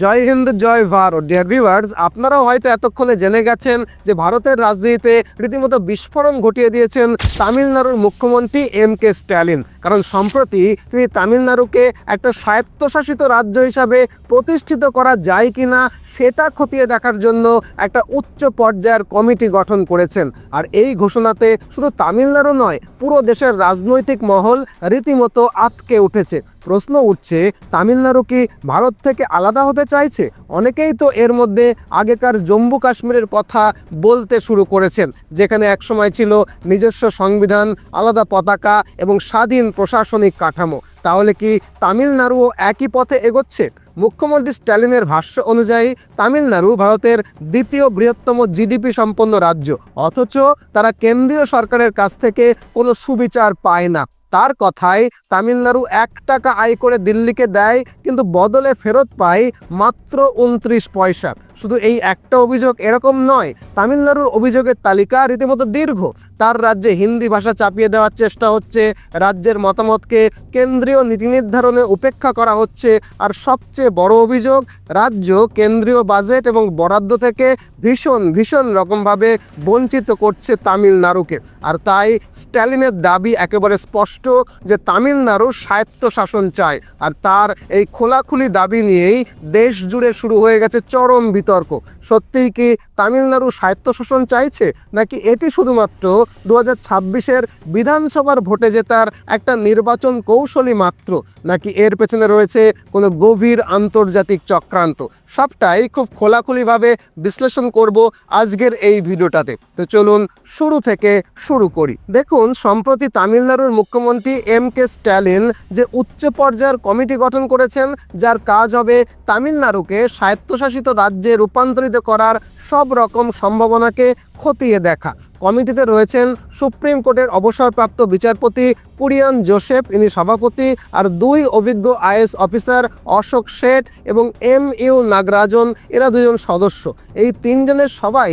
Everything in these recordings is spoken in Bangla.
জয় হিন্দ, জয় ভারত। ডিয়ার ভিউয়ার্স আপনারাও হয়তো এতক্ষণে জেনে গেছেন যে ভারতের রাজনীতিতে রীতিমতো বিস্ফোরণ ঘটিয়ে দিয়েছেন তামিলনাড়ুর মুখ্যমন্ত্রী এম কে স্ট্যালিন। কারণ সম্প্রতি তিনি তামিলনাড়ুকে একটা স্বায়ত্তশাসিত রাজ্য হিসাবে প্রতিষ্ঠিত করা যায় কিনা সেটা খতিয়ে দেখার জন্য একটা উচ্চ পর্যায়ের কমিটি গঠন করেছেন। আর এই ঘোষণাতে শুধু তামিলনাড়ু নয়, পুরো দেশের রাজনৈতিক মহল রীতিমতো আতকে উঠেছে। প্রশ্ন উঠছে, তামিলনাড়ু কি ভারত থেকে আলাদা হতে চাইছে? অনেকেই তো এর মধ্যে আগেকার জম্মু কাশ্মীরের কথা বলতে শুরু করেছেন, যেখানে একসময় ছিল নিজস্ব সংবিধান, আলাদা পতাকা এবং স্বাধীন প্রশাসনিক কাঠামো। তাহলে কি তামিলনাড়ুও একই পথে এগোচ্ছে? মুখ্যমন্ত্রী স্ট্যালিনের ভাষ্য অনুযায়ী, তামিলনাড়ু ভারতের দ্বিতীয় বৃহত্তম জিডিপি সম্পন্ন রাজ্য, অথচ তারা কেন্দ্রীয় সরকারের কাছ থেকে কোনো সুবিচার পায় না। তার কথায় তামিলনাড়ু এক টাকা আয় করে দিল্লিকে দেয়, কিন্তু বদলে ফেরত পায় মাত্র উনত্রিশ পয়সা। শুধু এই একটা অভিযোগ এরকম নয়, তামিলনাড়ুর অভিযোগের তালিকা রীতিমতো দীর্ঘ। তার রাজ্যে হিন্দি ভাষা চাপিয়ে দেওয়ার চেষ্টা হচ্ছে, রাজ্যের মতামতকে কেন্দ্রীয় নীতি নির্ধারণে উপেক্ষা করা হচ্ছে, আর সবচেয়ে বড় অভিযোগ, রাজ্য কেন্দ্রীয় বাজেট এবং বরাদ্দ থেকে ভীষণ ভীষণ রকমভাবে বঞ্চিত করছে তামিলনাড়ুকে। আর তাই স্ট্যালিনের দাবি একেবারে স্পষ্ট যে তামিলনাড়ু স্বায়ত্ত শাসন চায় আর তার এই খোলাখুলি দাবি নিয়েই দেশ জুড়ে শুরু হয়ে গেছে চরম বিতর্ক। সত্যিই কি তামিলনাড়ু স্বায়ত্তশাসন চাইছে? নাকি এটি শুধুমাত্র দু হাজার বিধানসভার ভোটে জেতার একটা নির্বাচন কৌশলী মাত্র? নাকি এর পেছনে রয়েছে কোনো গভীর আন্তর্জাতিক চক্রান্ত? সবটাই খুব খোলাখুলিভাবে বিশ্লেষণ করব আজকের এই ভিডিওটাতে। তো চলুন শুরু থেকে শুরু করি। দেখুন, সম্প্রতি তামিলনাড়ুর মুখ্যমন্ত্রী এম কে স্ট্যালিন যে উচ্চ পর্যায়ের কমিটি গঠন করেছেন, যার কাজ হবে তামিলনাড়ুকে স্বায়ত্তশাসিত রাজ্যে রূপান্তরিত করার সব রকম সম্ভাবনাকে খতিয়ে দেখা। কমিটিতে রয়েছেন সুপ্রিম কোর্টের অবসরপ্রাপ্ত বিচারপতি কুরিয়ান জোসেফ, ইনি সভাপতি, আর দুই অভিজ্ঞ আইএস অফিসার অশোক শেঠ এবং এম ইউ নাগরাজন, এরা দুজন সদস্য। এই তিনজনের সবাই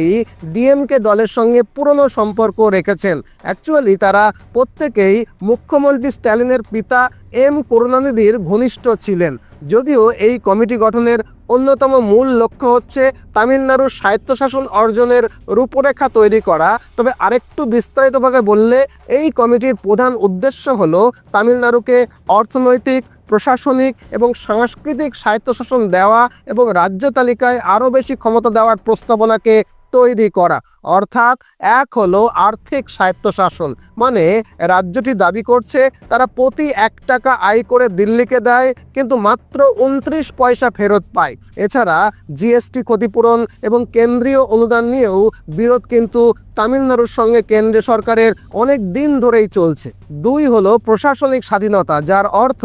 ডিএমকে দলের সঙ্গে পুরনো সম্পর্ক রেখেছেন। অ্যাকচুয়ালি তারা প্রত্যেকেই মুখ্যমন্ত্রী স্ট্যালিনের পিতা এম করুণানিধির ঘনিষ্ঠ ছিলেন। যদিও এই কমিটি গঠনের অন্যতম মূল লক্ষ্য হচ্ছে তামিলনাড়ুর স্বায়ত্তশাসন অর্জনের রূপরেখা তৈরি করা। তবে আরেকটু বিস্তারিতভাবে বললে, এই কমিটির প্রধান উদ্দেশ্য হল তামিলনাড়ুকে অর্থনৈতিক, প্রশাসনিক এবং সাংস্কৃতিক স্বায়ত্তশাসন দেওয়া এবং রাজ্য তালিকায় আরও বেশি ক্ষমতা দেওয়ার প্রস্তাবনাকে তৈরি করা। অর্থাৎ এক হলো আর্থিক স্বায়ত্তশাসন। মানে রাজ্যটি দাবি করছে, তারা প্রতি এক টাকা আয় করে দিল্লিকে দেয়, কিন্তু মাত্র উনত্রিশ পয়সা ফেরত পায়। এছাড়া জিএসটি ক্ষতিপূরণ এবং কেন্দ্রীয় অনুদান নিয়েও বিরোধ কিন্তু তামিলনাড়ুর সঙ্গে কেন্দ্রীয় সরকারের অনেক দিন ধরেই চলছে। দুই হলো প্রশাসনিক স্বাধীনতা, যার অর্থ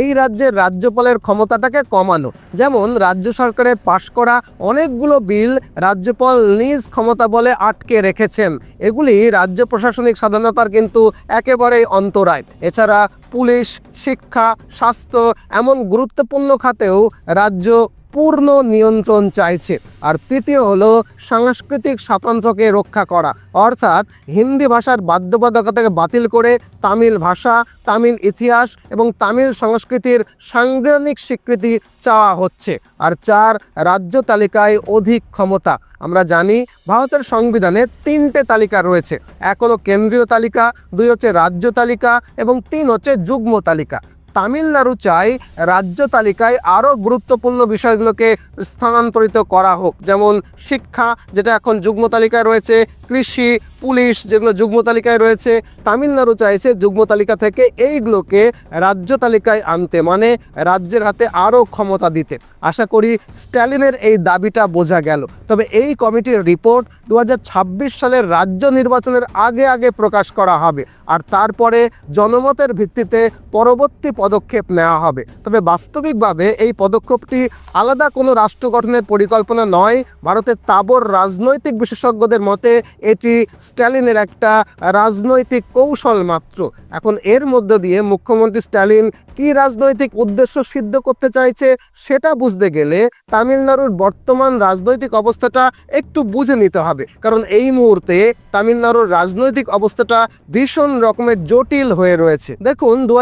এই রাজ্যের রাজ্যপালের ক্ষমতাটাকে কমানো। যেমন রাজ্য সরকারের পাশ করা অনেকগুলো বিল রাজ্যপাল নিজ ক্ষমতা বলে আটকে রেখেছেন। এগুলি রাজ্য প্রশাসনিক স্বাধীনতার কিন্তু একেবারেই অন্তরায়। এছাড়া পুলিশ, শিক্ষা, স্বাস্থ্য, এমন গুরুত্বপূর্ণ খাতেও রাজ্য পূর্ণ নিয়ন্ত্রণ চাইছে। আর তৃতীয় হলো সাংস্কৃতিক স্বাতন্ত্র্যকে রক্ষা করা। অর্থাৎ হিন্দি ভাষার বাধ্যবাধকতাকে বাতিল করে তামিল ভাষা, তামিল ইতিহাস এবং তামিল সংস্কৃতির সাংবিধানিক স্বীকৃতি চাওয়া হচ্ছে। আর চার, রাজ্য তালিকায় অধিক ক্ষমতা। আমরা জানি ভারতের সংবিধানে তিনটে তালিকা রয়েছে। এক হলো কেন্দ্রীয় তালিকা, দুই হচ্ছে রাজ্য তালিকা এবং তিন হচ্ছে যুগ্ম তালিকা। তামিলনাড়ু চাই রাজ্য তালিকায় আরও গুরুত্বপূর্ণ বিষয়গুলোকে স্থানান্তরিত করা হোক। যেমন শিক্ষা, যেটা এখন যুগ্ম তালিকায় রয়েছে, কৃষি পুলিশ যেগুলো যুগ্ম তালিকায় রয়েছে, তামিলনাড়ু চাইছে যুগ্ম তালিকা থেকে এইগুলোকে রাজ্য তালিকায় আনতে মানে রাজ্যের হাতে আরও ক্ষমতা দিতে। আশা করি স্ট্যালিনের এই দাবিটা বোঝা গেল। তবে এই কমিটির রিপোর্ট দু হাজার ছাব্বিশ সালের রাজ্য নির্বাচনের আগে আগে প্রকাশ করা হবে, আর তারপরে জনমতের ভিত্তিতে পরবর্তী পদক্ষেপ নেওয়া হবে। তবে বাস্তবিকভাবে এই পদক্ষেপটি আলাদা কোনো রাষ্ট্র গঠনের পরিকল্পনা নয়, ভারতের তাবর রাজনৈতিক বিশেষজ্ঞদের মতে এটি স্ট্যালিনের একটা রাজনৈতিক কৌশল মাত্র। এখন এর মধ্য দিয়ে মুখ্যমন্ত্রী স্ট্যালিন কি রাজনৈতিক উদ্দেশ্য সিদ্ধ করতে চাইছে সেটা বুঝতে গেলে তামিলনাড়ুর বর্তমান রাজনৈতিক অবস্থাটা একটু বুঝে নিতে হবে। কারণ এই মুহূর্তে তামিলনাড়ুর রাজনৈতিক অবস্থাটা ভীষণ রকমের জটিল হয়ে রয়েছে। দেখুন দু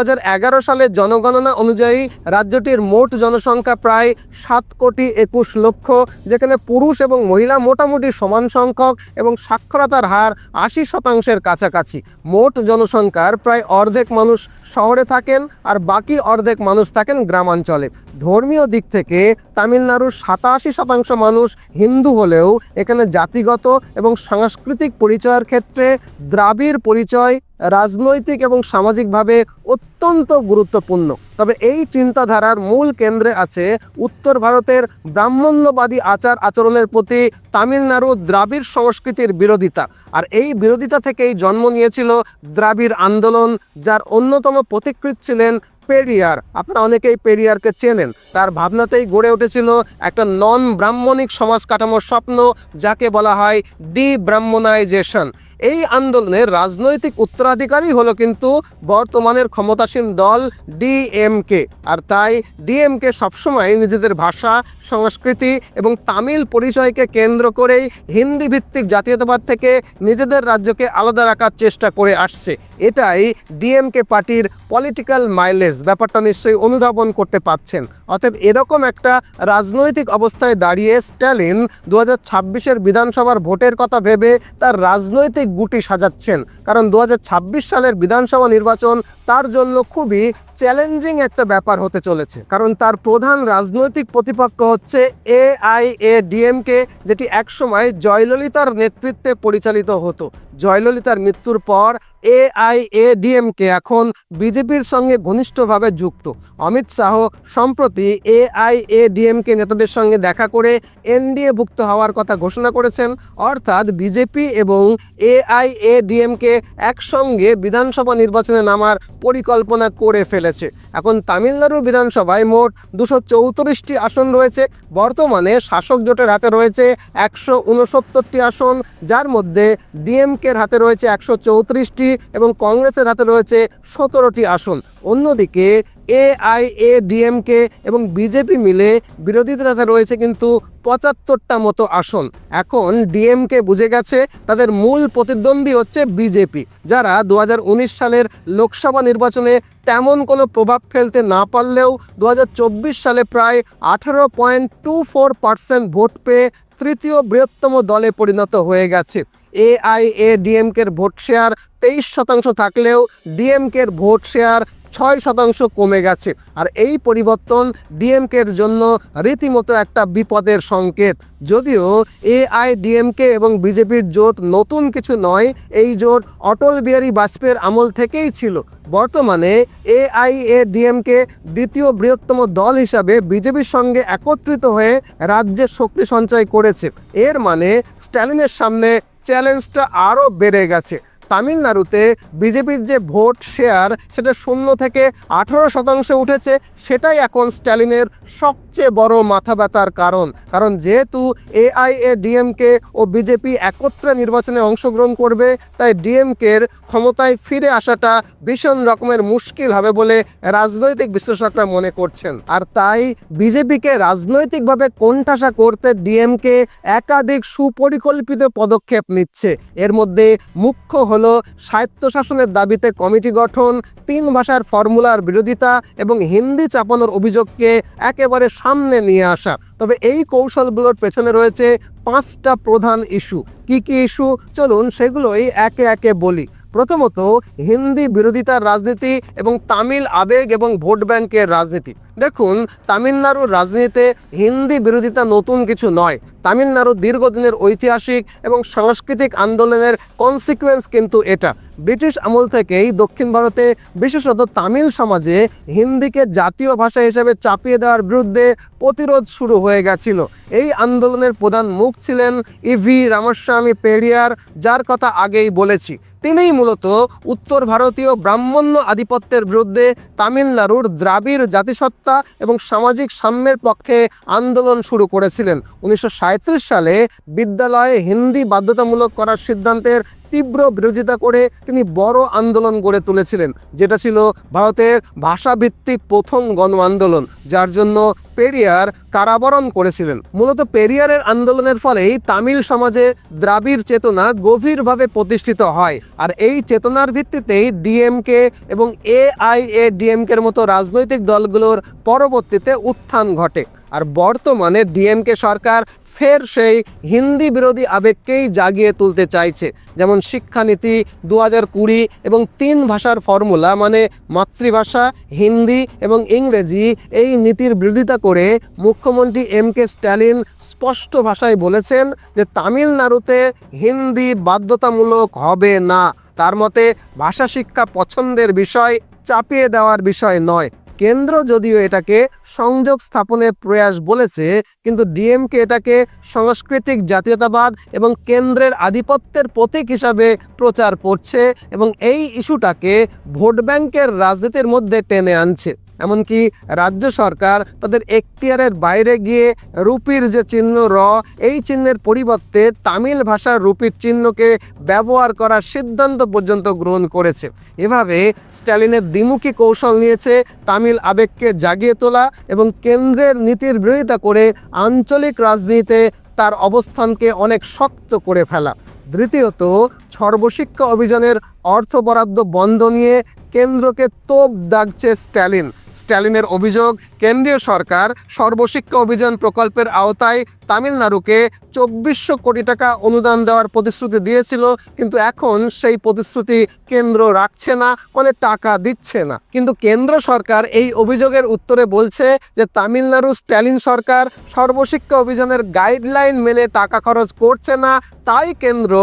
সালের জনগণনা অনুযায়ী রাজ্যটির মোট জনসংখ্যা প্রায় সাত কোটি একুশ লক্ষ, যেখানে পুরুষ এবং মহিলা মোটামুটি সমান সংখ্যক এবং সাক্ষরতার হার আশি শতাংশের কাছাকাছি। মোট জনসংখ্যার প্রায় অর্ধেক মানুষ শহরে থাকেন আর বাকি অর্ধেক মানুষ থাকেন গ্রামাঞ্চলে। ধর্মীয় দিক থেকে তামিলনাড়ুর সাতাশি শতাংশ মানুষ হিন্দু হলেও এখানে জাতিগত এবং সাংস্কৃতিক পরিচয়ের ক্ষেত্রে দ্রাবিড় পরিচয় রাজনৈতিক এবং সামাজিকভাবে অত্যন্ত গুরুত্বপূর্ণ। তবে এই চিন্তাধারার মূল কেন্দ্রে আছে উত্তর ভারতের ব্রাহ্মণ্যবাদী আচার আচরণের প্রতি তামিলনাড়ু দ্রাবিড় সংস্কৃতির বিরোধিতা। আর এই বিরোধিতা থেকেই জন্ম নিয়েছিল দ্রাবিড় আন্দোলন, যার অন্যতম পথিকৃৎ ছিলেন পেরিয়ার। আপনারা অনেকেই পেরিয়ারকে চেনেন। তার ভাবনাতেই গড়ে উঠেছিল একটা নন ব্রাহ্মণিক সমাজ কাঠামোর স্বপ্ন, যাকে বলা হয় ডি ব্রাহ্মণাইজেশন এই আন্দোলনের রাজনৈতিক উত্তরাধিকারী হলো কিন্তু বর্তমানের ক্ষমতাসীন দল ডিএমকে। আর তাই ডিএমকে সবসময় নিজেদের ভাষা, সংস্কৃতি এবং তামিল পরিচয়কে কেন্দ্র করেই হিন্দি ভিত্তিক জাতীয়তাবাদ থেকে নিজেদের রাজ্যকে আলাদা রাখার চেষ্টা করে আসছে। এটাই ডিএমকে পার্টির পলিটিক্যাল মাইলেজ ব্যাপারটা নিশ্চয়ই অনুধাবন করতে পাচ্ছেন। অতএব এরকম একটা রাজনৈতিক অবস্থায় দাঁড়িয়ে স্ট্যালিন দু হাজার বিধানসভার ভোটের কথা ভেবে তার রাজনৈতিক গুটি সাজাচ্ছেন। কারণ দু হাজার ছাব্বিশ সালের বিধানসভা নির্বাচন, তার জন্য খুবই চ্যালেঞ্জিং একটা ব্যাপার হতে চলেছে। কারণ তার প্রধান রাজনৈতিক প্রতিপক্ষ হচ্ছে এ আই এ ডিএমকে যেটি একসময় জয়ললিতার নেতৃত্বে পরিচালিত হতো। জয়ললিতার মৃত্যুর পর এ আই এ ডিএমকে এখন বিজেপির সঙ্গে ঘনিষ্ঠভাবে যুক্ত। অমিত শাহ সম্প্রতি এ আই এ ডিএমকে নেতাদের সঙ্গে দেখা করে এনডিএ ভুক্ত হওয়ার কথা ঘোষণা করেছেন। অর্থাৎ বিজেপি এবং এ আই এ ডিএমকে একসঙ্গে বিধানসভা নির্বাচনে নামার পরিকল্পনা করে ফেলেছে। এখন তামিলনাড়ুর বিধানসভায় মোট দুশো চৌত্রিশটি আসন রয়েছে। বর্তমানে শাসক জোটের হাতে রয়েছে একশো উনসত্তরটি আসন, যার মধ্যে ডিএমকের হাতে রয়েছে একশো চৌত্রিশটি এবং কংগ্রেসের হাতে রয়েছে সতেরোটি আসন। অন্যদিকে এ আই এ ডিএমকে এবং বিজেপি মিলে বিরোধীদের রয়েছে কিন্তু পঁচাত্তরটা মতো আসন। এখন ডিএমকে বুঝে গেছে তাদের মূল প্রতিদ্বন্দ্বী হচ্ছে বিজেপি, যারা দু হাজার উনিশ সালের লোকসভা নির্বাচনে তেমন কোনো প্রভাব ফেলতে না পারলেও দু হাজার চব্বিশ সালে প্রায় আঠারো point two four percent vote পেয়ে তৃতীয় বৃহত্তম দলে পরিণত হয়ে গেছে। এআইএ ডিএমকের ভোট শেয়ার তেইশ শতাংশ থাকলেও ডিএমকের ভোট শেয়ার ছয় শতাংশ কমে গেছে। আর এই পরিবর্তন ডিএমকের জন্য রীতিমতো একটা বিপদের সংকেত। যদিও এআই, ডিএমকে এবং বিজেপির জোট নতুন কিছু নয়, এই জোট অটল বিহারী বাজপেয়ীর আমল থেকেই ছিল। বর্তমানে এআইএডিএমকে দ্বিতীয় বৃহত্তম দল হিসাবে বিজেপির সঙ্গে একত্রিত হয়ে রাজ্যের শক্তি সঞ্চয় করেছে। এর মানে স্ট্যালিনের সামনে চ্যালেঞ্জটা আরও বেড়ে গেছে। তামিলনাড়ুতে বিজেপির যে ভোট শেয়ার, সেটা শূন্য থেকে আঠেরো শতাংশে উঠেছে, সেটাই এখন স্ট্যালিনের সবচেয়ে বড় মাথা ব্যথার কারণ। কারণ যেহেতু এআইএ ডিএমকে ও বিজেপি একত্রে নির্বাচনে অংশগ্রহণ করবে, তাই ডিএমকের ক্ষমতায় ফিরে আসাটা ভীষণ রকমের মুশকিল হবে বলে রাজনৈতিক বিশ্লেষকরা মনে করছেন। আর তাই বিজেপিকে রাজনৈতিকভাবে কোণঠাসা করতে ডিএমকে একাধিক সুপরিকল্পিত পদক্ষেপ নিচ্ছে। এর মধ্যে মুখ্য হল স্বায়ত্তশাসনের দাবিতে কমিটি গঠন, তিন ভাষার ফর্মুলার বিরোধিতা এবং হিন্দি চাপানোর অভিযোগকে একেবারে সামনে নিয়ে আসা। তবে এই কৌশলগুলোর পেছনে রয়েছে পাঁচটা প্রধান ইস্যু। কি কি ইস্যু? চলুন সেগুলোই একে একে বলি। প্রথমত হিন্দি বিরোধিতার রাজনীতি এবং তামিল আবেগ এবং ভোট ব্যাংকের রাজনীতি। দেখুন, তামিলনাড়ুর রাজনীতিতে হিন্দি বিরোধিতা নতুন কিছু নয়। তামিলনাড়ুর দীর্ঘদিনের ঐতিহাসিক এবং সাংস্কৃতিক আন্দোলনের কনসিকুয়েন্স কিন্তু এটা। ব্রিটিশ আমল থেকেই দক্ষিণ ভারতে বিশেষত তামিল সমাজে হিন্দিকে জাতীয় ভাষা হিসেবে চাপিয়ে দেওয়ার বিরুদ্ধে প্রতিরোধ শুরু হয়ে গেছিল। এই আন্দোলনের প্রধান মুখ ছিলেন ইভি রামস্বামী পেরিয়ার, যার কথা আগেই বলেছি। তিনিই মূলত উত্তর ভারতীয় ব্রাহ্মণ্য আধিপত্যের বিরুদ্ধে তামিলনাড়ুর দ্রাবিড় জাতিসত্তা এবং সামাজিক সাম্যের পক্ষে আন্দোলন শুরু করেছিলেন। উনিশশো সালে বিদ্যালয়ে হিন্দি বাধ্যতামূলক করার সিদ্ধান্তের তীব্র বিরোধিতা করে তিনি বড় আন্দোলন গড়ে তুলেছিলেন, যেটা ছিল ভারতের ভাষাভিত্তিক প্রথম গণ আন্দোলন যার জন্য পেরিয়ার কারাবরণ করেছিলেন। মূলত পেরিয়ারের আন্দোলনের ফলেই তামিল সমাজে দ্রাবিড় চেতনা গভীরভাবে প্রতিষ্ঠিত হয়, আর এই চেতনার ভিত্তিতেই ডিএমকে এবং এআইএ ডিএমকের মতো রাজনৈতিক দলগুলোর পরবর্তীতে উত্থান ঘটে। আর বর্তমানে ডিএমকে সরকার ফের সেই হিন্দি বিরোধী আবেগকেই জাগিয়ে তুলতে চাইছে। যেমন শিক্ষানীতি দু হাজার কুড়ি এবং তিন ভাষার ফর্মুলা মানে মাতৃভাষা, হিন্দি এবং ইংরেজি এই নীতির বিরোধিতা করে মুখ্যমন্ত্রী এম কে স্ট্যালিন স্পষ্ট ভাষায় বলেছেন যে তামিলনাড়ুতে হিন্দি বাধ্যতামূলক হবে না। তার মতে ভাষা শিক্ষা পছন্দের বিষয় চাপিয়ে দেওয়ার বিষয় নয়। কেন্দ্র যদিও এটাকে সংযোগ স্থাপনের প্রয়াস বলেছে, কিন্তু ডিএমকে এটাকে সাংস্কৃতিক জাতীয়তাবাদ এবং কেন্দ্রের আধিপত্যের প্রতীক হিসাবে প্রচার করছে এবং এই ইস্যুটাকে ভোট ব্যাংকের রাজনীতির মধ্যে টেনে আনছে। এমনকি রাজ্য সরকার তাদের এখতিয়ারের বাইরে গিয়ে রুপির যে চিহ্ন র, এই চিহ্নের পরিবর্তে তামিল ভাষার রুপির চিহ্নকে ব্যবহার করার সিদ্ধান্ত পর্যন্ত গ্রহণ করেছে। এভাবে স্ট্যালিনের দ্বিমুখী কৌশল নিয়েছে তামিল আবেগকে জাগিয়ে তোলা এবং কেন্দ্রের নীতির বিরোধিতা করে আঞ্চলিক রাজনীতিতে তার অবস্থানকে অনেক শক্ত করে ফেলা। দ্বিতীয়ত, সর্বশিক্ষা অভিযানের অর্থ বরাদ্দ বন্ধ নিয়ে কেন্দ্রকে তোপ দাগছে স্ট্যালিন। স্ট্যালিনের অভিযোগ, কেন্দ্রীয় সরকার সর্বশিক্ষা অভিযান প্রকল্পের আওতায় তামিলনাড়ুকে চব্বিশশো কোটি টাকা অনুদান দেওয়ার প্রতিশ্রুতি দিয়েছিল, কিন্তু এখন সেই প্রতিশ্রুতি কেন্দ্র রাখছে না মানে টাকা দিচ্ছে না। কিন্তু কেন্দ্র সরকার এই অভিযোগের উত্তরে বলছে যে তামিলনাড়ু স্ট্যালিন সরকার সর্বশিক্ষা অভিযানের গাইডলাইন মেনে টাকা খরচ করছে না, তাই কেন্দ্র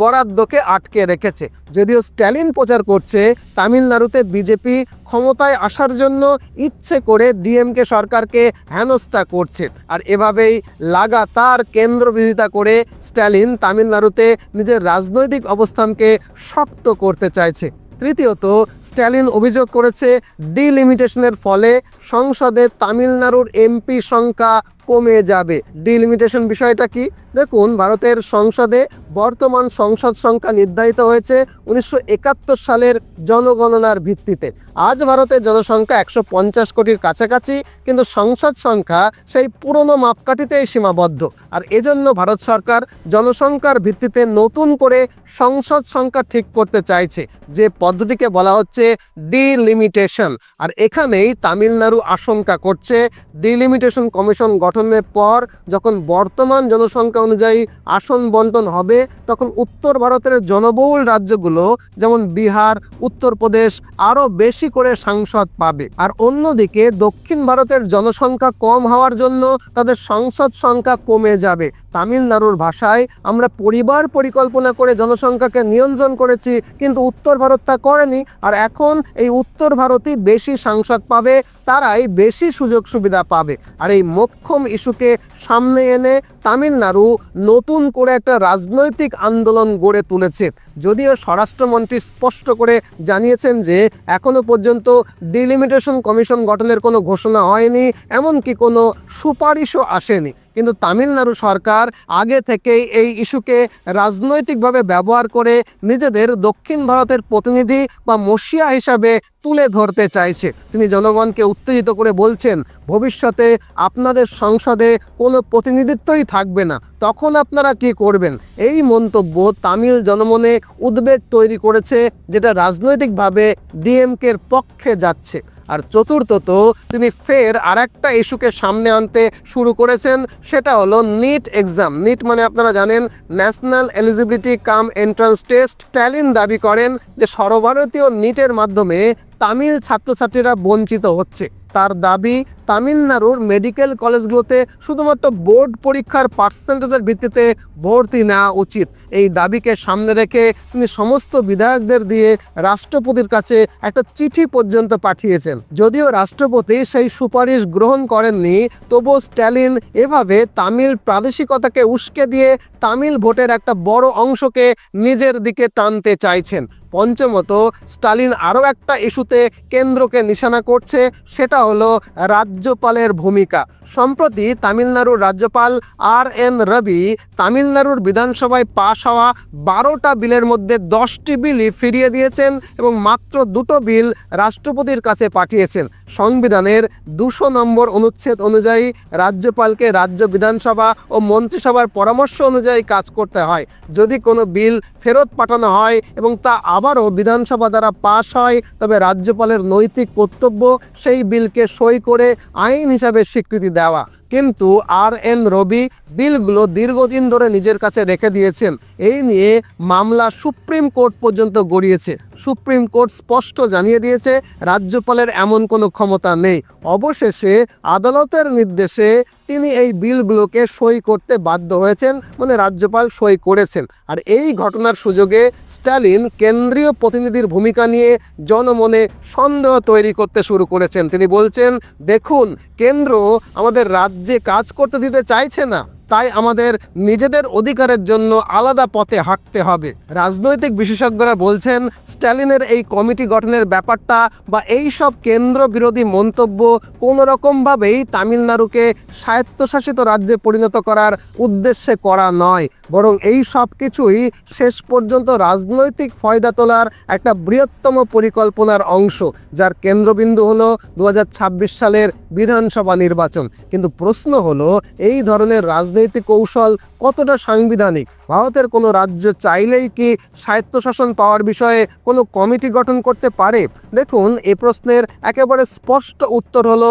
বরাদ্দকে আটকে রেখেছে। যদিও স্ট্যালিন প্রচার করছে, তামিলনাড়ুতে বিজেপি ক্ষমতায় আসার জন্য ইচ্ছে করে ডিএমকে সরকারকে হেনস্থা করছে। আর এভাবেই লাগাতার কেন্দ্র বিরোধিতা করে স্ট্যালিন তামিলনাড়ুতে নিজের রাজনৈতিক অবস্থানকে শক্ত করতে চাইছে। তৃতীয়ত, স্ট্যালিন অভিযোগ করেছে ডিলিমিটেশনের ফলে সংসদে তামিলনাড়ুর এমপি সংখ্যা কমে যাবে। ডিলিমিটেশন বিষয়টা কি? দেখুন, ভারতের সংসদে বর্তমান সংসদ সংখ্যা নির্ধারিত হয়েছে উনিশশো একাত্তর সালের জনগণনার ভিত্তিতে। আজ ভারতের জনসংখ্যা একশো পঞ্চাশ কোটির কাছাকাছি, কিন্তু সংসদ সংখ্যা সেই পুরনো মাপকাঠিতেই সীমাবদ্ধ। আর এজন্য ভারত সরকার জনসংখ্যার ভিত্তিতে নতুন করে সংসদ সংখ্যা ঠিক করতে চাইছে। যে পদ্ধতিকে বলা হচ্ছে ডিলিমিটেশন। আর এখানেই তামিলনাড়ু আশঙ্কা করছে। ডিলিমিটেশন কমিশন গঠনের পর যখন বর্তমান জনসংখ্যা অনুযায়ী আসন বন্টন হবে, তখন উত্তর ভারতের জনবহুল রাজ্যগুলো, যেমন বিহার, উত্তরপ্রদেশ, আরও বেশি করে সাংসদ পাবে। আর অন্যদিকে দক্ষিণ ভারতের জনসংখ্যা কম হওয়ার জন্য তাদের সংসদ সংখ্যা কমে যাবে। তামিলনাড়ুর ভাষায় আমরা পরিবার পরিকল্পনা করে জনসংখ্যাকে নিয়ন্ত্রণ করেছি, কিন্তু উত্তর ভারত তা করেনি। আর এখন এই উত্তর ভারতই বেশি সাংসদ পাবে, তারাই বেশি সুযোগ সুবিধা পাবে। আর এই মোক্ষম ইস্যুকে সামনে এনে তামিলনাড়ু নতুন করে একটা রাজনৈতিক আন্দোলন গড়ে তুলেছে। যদিও স্বরাষ্ট্রমন্ত্রী স্পষ্ট করে জানিয়েছেন যে, এখনও পর্যন্ত ডিলিমিটেশন কমিশন গঠনের কোনো ঘোষণা হয়নি, এমনকি কোনো সুপারিশও আসেনি। কিন্তু তামিলনাড়ু সরকার আগে থেকেই এই ইস্যুকে রাজনৈতিকভাবে ব্যবহার করে নিজেদের দক্ষিণ ভারতের প্রতিনিধি বা মসিয়া হিসাবে তুলে ধরতে চাইছে। তিনি জনগণকে উত্তেজিত করে বলছেন, ভবিষ্যতে আপনাদের সংসদে কোনো প্রতিনিধিত্বই থাকবে না। তখন আপনারা কি করবেন? এই মন্তব্য তামিল জনমনে উদ্বেগ তৈরি করেছে, যেটা রাজনৈতিকভাবে ডিএমকের পক্ষে যাচ্ছে। আর চতুর্থত তিনি ফের আর একটা ইস্যুকে সামনে আনতে শুরু করেছেন, সেটা হলো নিট এক্সাম। নিট মানে আপনারা জানেন, national eligibility cum entrance test. Stalin দাবি করেন যে সর্বভারতীয় নিটের মাধ্যমে তামিল ছাত্রছাত্রীরা বঞ্চিত হচ্ছে। তার দাবি, তামিলনাড়ুর মেডিকেল কলেজগুলোতে শুধুমাত্র বোর্ড পরীক্ষার পার্সেন্টেজের ভিত্তিতে ভর্তি নেওয়া উচিত। এই দাবিকে সামনে রেখে তিনি সমস্ত বিধায়কদের দিয়ে রাষ্ট্রপতির কাছে একটা চিঠি পর্যন্ত পাঠিয়েছেন। যদিও রাষ্ট্রপতি সেই সুপারিশ গ্রহণ করেননি, তবুও স্ট্যালিন এভাবে তামিল প্রাদেশিকতাকে উস্কে দিয়ে তামিল ভোটের একটা বড় অংশকে নিজের দিকে টানতে চাইছেন। পঞ্চমত, স্টালিন আরও একটা ইস্যুতে কেন্দ্রকে নিশানা করছে, সেটা হলো রাজ্যপালের ভূমিকা। সম্প্রতি তামিলনাড়ুর রাজ্যপাল আর এন রবি তামিলনাড়ুর বিধানসভায় পাশ হওয়া বারোটা বিলের মধ্যে দশটি বিলই ফিরিয়ে দিয়েছেন এবং মাত্র দুটো বিল রাষ্ট্রপতির কাছে পাঠিয়েছেন। সংবিধানের দুশো নম্বর অনুচ্ছেদ অনুযায়ী রাজ্যপালকে রাজ্য বিধানসভা ও মন্ত্রিসভার পরামর্শ অনুযায়ী কাজ করতে হয়। যদি কোনো বিল ফেরত পাঠানো হয় এবং তা আবারও বিধানসভা দ্বারা পাশ হয়, তবে রাজ্যপালের নৈতিক কর্তব্য সেই বিলকে সই করে আইন হিসাবে স্বীকৃতি দেওয়া। কিন্তু আর এন রবি বিলগুলো দীর্ঘদিন ধরে নিজের কাছে রেখে দিয়েছেন। এই নিয়ে মামলা সুপ্রিম কোর্ট পর্যন্ত গড়িয়েছে। সুপ্রিম কোর্ট স্পষ্ট জানিয়ে দিয়েছে, রাজ্যপালের এমন কোনো ক্ষমতা নেই। অবশেষে আদালতের নির্দেশে তিনি এই বিলগুলোকে সই করতে বাধ্য হয়েছেন মানে রাজ্যপাল সই করেছেন। আর এই ঘটনার সুযোগে স্ট্যালিন কেন্দ্রীয় প্রতিনিধির ভূমিকা নিয়ে জনমনে সন্দেহ তৈরি করতে শুরু করেছেন। তিনি বলছেন, দেখুন, কেন্দ্র আমাদের রাজ্যে কাজ করতে দিতে চাইছে না, তাই আমাদের নিজেদের অধিকারের জন্য আলাদা পথে হাঁটতে হবে। রাজনৈতিক বিশেষজ্ঞরা বলছেন, স্ট্যালিনের এই কমিটি গঠনের ব্যাপারটা বা এই সব কেন্দ্র বিরোধী মন্তব্য কোনো রকমভাবেই তামিলনাড়ুকে স্বায়ত্তশাসিত রাজ্যে পরিণত করার উদ্দেশ্যে করা নয়। বরং এই সব কিছুই শেষ পর্যন্ত রাজনৈতিক ফয়দা তোলার একটা বৃহত্তম পরিকল্পনার অংশ, যার কেন্দ্রবিন্দু হলো দু হাজার ছাব্বিশ সালের বিধানসভা নির্বাচন। কিন্তু প্রশ্ন হলো, এই ধরনের রাজনৈতিক কৌশল কতটা সাংবিধানিক? ভারতের কোনো রাজ্য চাইলেই কি স্বায়ত্তশাসন পাওয়ার বিষয়ে কোনো কমিটি গঠন করতে পারে? দেখুন, এ প্রশ্নের একেবারে স্পষ্ট উত্তর হলো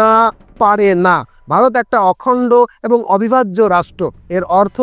না, পারে না। ভারত একটা অখণ্ড এবং অবিভাজ্য রাষ্ট্র। এর অর্থ,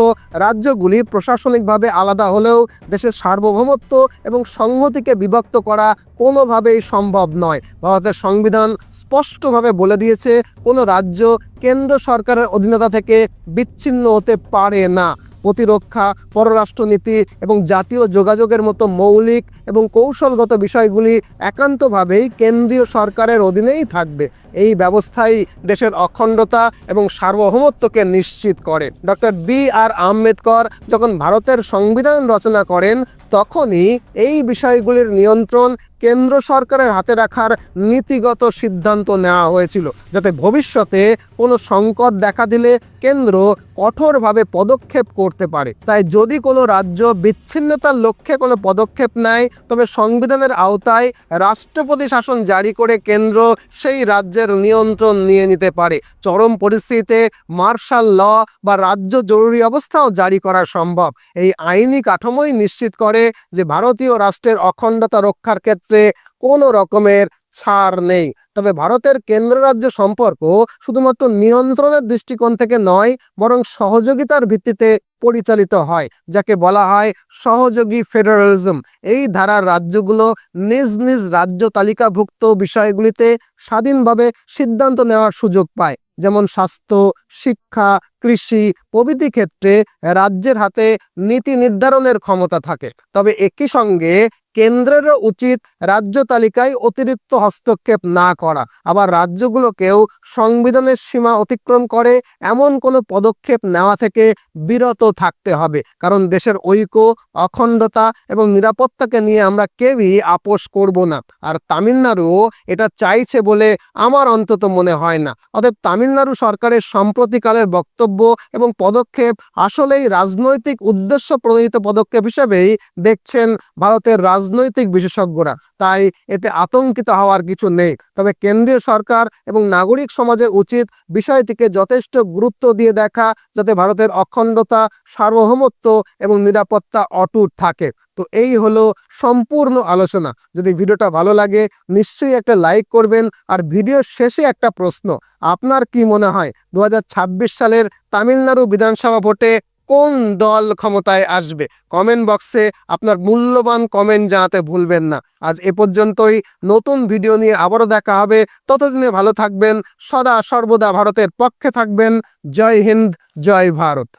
রাজ্যগুলি প্রশাসনিকভাবে আলাদা হলেও দেশের সার্বভৌমত্ব এবং সংহতিকে বিভক্ত করা কোনোভাবেই সম্ভব নয়। ভারতের সংবিধান স্পষ্টভাবে বলে দিয়েছে, কোনো রাজ্য কেন্দ্র সরকারের অধীনতা থেকে বিচ্ছিন্ন হতে পারে না। প্রতিরক্ষা, পররাষ্ট্রনীতি এবং জাতীয় যোগাযোগের মতো মৌলিক এবং কৌশলগত বিষয়গুলি একান্তভাবেই কেন্দ্রীয় সরকারের অধীনেই থাকবে। এই ব্যবস্থাই দেশের অখণ্ডতা এবং সার্বভৌমত্বকে নিশ্চিত করে। ডক্টর বি আর আম্বেদকর যখন ভারতের সংবিধান রচনা করেন তখনই এই বিষয়গুলির নিয়ন্ত্রণ কেন্দ্র সরকারের হাতে রাখার নীতিগত সিদ্ধান্ত নেওয়া হয়েছিল, যাতে ভবিষ্যতে কোনো সংকট দেখা দিলে কেন্দ্র কঠোরভাবে পদক্ষেপ করতে পারে। তাই যদি কোনো রাজ্য বিচ্ছিন্নতার লক্ষ্যে কোনো পদক্ষেপ নেয়, তবে সংবিধানের আওতায় রাষ্ট্রপতি শাসন জারি করে কেন্দ্র সেই রাজ্যের নিয়ন্ত্রণ নিয়ে নিতে পারে। চরম পরিস্থিতিতে মার্শাল ল বা রাজ্য জরুরি অবস্থাও জারি করা সম্ভব। এই আইনি কাঠামোই নিশ্চিত করে যে ভারতীয় রাষ্ট্রের অখণ্ডতা রক্ষার ক্ষেত্রে কোনো রকমের ছাড় নেই। তবে ভারতের কেন্দ্র রাজ্য সম্পর্ক শুধুমাত্র নিয়ন্ত্রণের দৃষ্টিকোণ থেকে নয়, বরং সহযোগিতার ভিত্তিতে পরিচালিত হয়, যাকে বলা হয় সহযোগী ফেডারালিজম। এই ধারার রাজ্যগুলো নিজ নিজ রাজ্য তালিকাভুক্ত বিষয়গুলিতে স্বাধীনভাবে সিদ্ধান্ত নেওয়ার সুযোগ পায়, যেমন স্বাস্থ্য, শিক্ষা, কৃষি, প্রভৃতি ক্ষেত্রে রাজ্যের হাতে নীতি নির্ধারণের ক্ষমতা থাকে। তবে একই সঙ্গে কেন্দ্রেরও উচিত রাজ্য তালিকায় অতিরিক্ত হস্তক্ষেপ না করা। আবার রাজ্যগুলোকেও সংবিধানের সীমা অতিক্রম করে এমন কোনো পদক্ষেপ নেওয়া থেকে বিরত থাকতে হবে। কারণ দেশের ঐক্য, অখণ্ডতা এবং নিরাপত্তাকে নিয়ে আমরা কেউই আপোষ করব না। আর তামিলনাড়ুও এটা চাইছে বলে আমার অন্তত মনে হয় না। অতএব তামিলনাড়ু সরকারের সম্প্রতিকালের বক্তব্য এবং পদক্ষেপ আসলেই রাজনৈতিক উদ্দেশ্য প্রণীত পদক্ষেপ হিসেবেই দেখছেন ভারতের রাজনৈতিক বিশেষজ্ঞরা। তাই এতে আতঙ্কিত হওয়ার কিছু নেই। তবে কেন্দ্রীয় সরকার এবং নাগরিক সমাজের উচিত বিষয়টিকে যথেষ্ট গুরুত্ব দিয়ে দেখা, যাতে ভারতের অখণ্ডতা, সার্বভৌমত্ব এবং নিরাপত্তা অটুট থাকে। তো এই হলো সম্পূর্ণ আলোচনা। যদি ভিডিওটা ভালো লাগে, নিশ্চয়ই একটা লাইক করবেন আর ভিডিওর শেষে একটা প্রশ্ন। আপনার কি মনে হয়? দু হাজার ছাব্বিশ সালের তামিলনাড়ু বিধানসভা ভোটে কোন দল ক্ষমতায় আসবে? কমেন্ট বক্সে আপনার মূল্যবান কমেন্ট জানাতে ভুলবেন না। আজ এ পর্যন্তই। নতুন ভিডিও নিয়ে আবারও দেখা হবে। ততদিনে ভালো থাকবেন। সদা সর্বদা ভারতের পক্ষে থাকবেন। জয় হিন্দ, জয় ভারত।